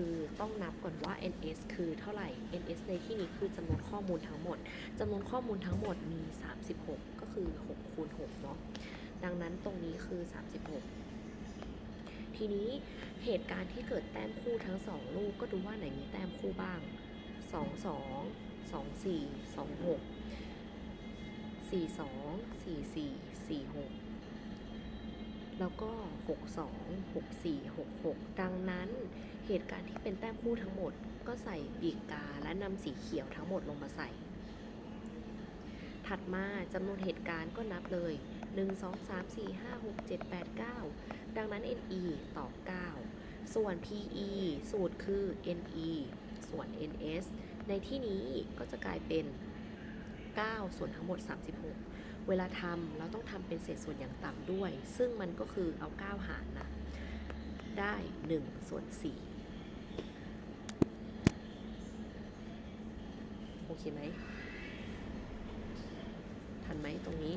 คือต้องนับก่อนว่า ns คือเท่าไหร่ ns ในที่นี้คือจำนวนข้อมูลทั้งหมดจำนวนข้อมูลทั้งหมดมี 36 ก็คือ6คูณ6เนาะดังนั้นตรงนี้คือ 36 ทีนี้เหตุการณ์ที่เกิดแต้มคู่ทั้ง 2 ลูกก็ดูว่าไหนมีแต้มคู่บ้าง 2 2 2 4 2 6 4 2 4 4 แล้วก็ 6 2 6 4 6 6 ดังนั้นเหตุการณ์ที่เป็นแต้มคู่ทั้งหมด ก็ใส่ปีกกาและนำสีเขียวทั้งหมดลงมาใส่ ถัดมาจำนวนเหตุการณ์ก็นับเลย 1 2 3 4 5 6 7 8 9 ดังนั้น NE ตอบ 9 ส่วน PE สูตรคือ NE ส่วน NS ในที่นี้ก็จะกลายเป็น 9 ส่วนทั้งหมด 36 เวลาทำเราต้องทำเป็นเศษส่วนอย่างต่ำด้วย ซึ่งมันก็คือเอา 9 หารนะ ได้ 1 ส่วน 4 โอเคไหม ทันไหมตรงนี้